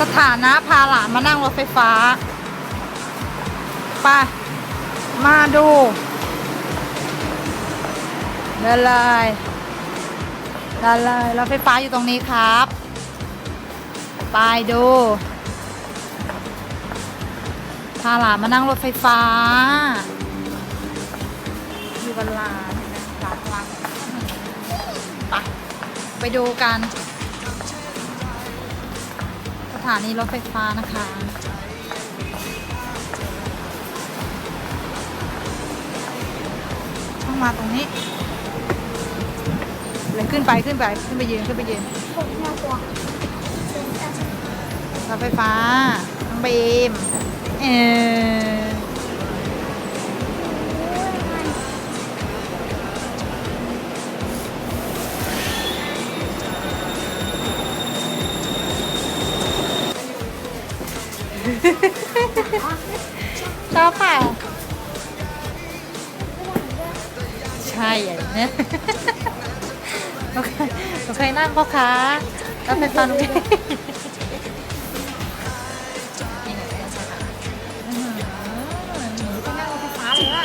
สถานะพาหลานมานั่งรถไฟฟ้าไปมาดูเดินเลยเดินเลยรถไฟฟ้าอยู่ตรงนี้ครับ ไปดู พาหลานมานั่งรถไฟฟ้า อยู่กันลานเห็นไหมลานกลางไปไปดูกัน ถานีรถไฟฟ้านะคะ ต้องมาตรงนี้เลยขึ้นไปขึ้นไปขึ้นไปยืนขึ้นไปยืนรถไฟฟ้าน้องบีมเออ ชอบเปล่าใช่อย่างเนี้ยโอเคโอเคนั่งพ่อค้ารถไฟฟ้าน้องบีมอื้อหือต้องนั่งรถไฟฟ้าเลยว่ะ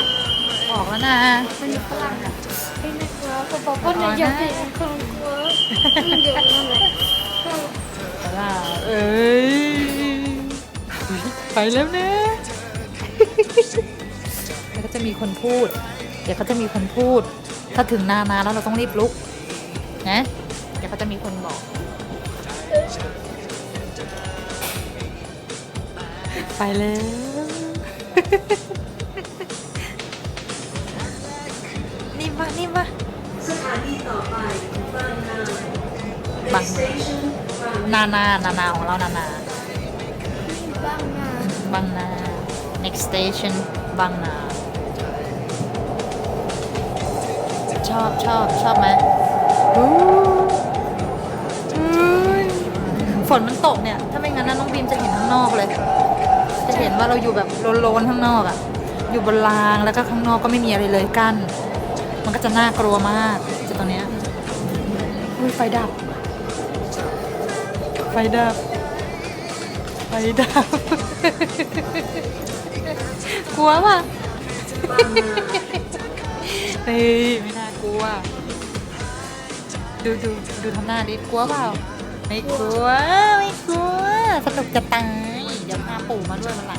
ออกแล้วนะมันฝรั่งอะไม่น่ากลัวกระเป๋าก็เนี่ยอยากเห็นคนกลัวมันเดี๋ยวนั่นแหละเอ้ย ไปแล้วนะเดี๋ยวก็จะมีคนพูด เดี๋ยวเขาจะมีคนพูด ถ้าถึงนานาแล้วเราต้องรีบลุก นะ เดี๋ยวเขาจะมีคนบอก ไปแล้ว นี่มา นี่มาสถานีต่อไปบางนาบัง Station บางนานา นานาของเรานานา บ้างนะ บางนา next station บางนา ชอบชอบชอบไหมอู้อู้ยฝนมันตกเนี่ย ถ้าไม่งั้นนะน้องบีมจะเห็นข้างนอกเลย จะเห็นว่าเราอยู่แบบโลนๆข้างนอกอะอยู่บนรางแล้วก็ข้างนอกก็ไม่มีอะไรเลยกั้น มันก็จะน่ากลัวมากจุดตรงเนี้ยอุ้ยไฟดับ ไฟดับ ไปดาว กลัวป่ะบางนาเฮ้ยไม่น่ากลัว ดูดูดูทำหน้าดิกลัวเปล่า ไม่กลัว ไม่กลัว สนุกจะตาย เดี๋ยวพาปู่มาด้วยมันหลัง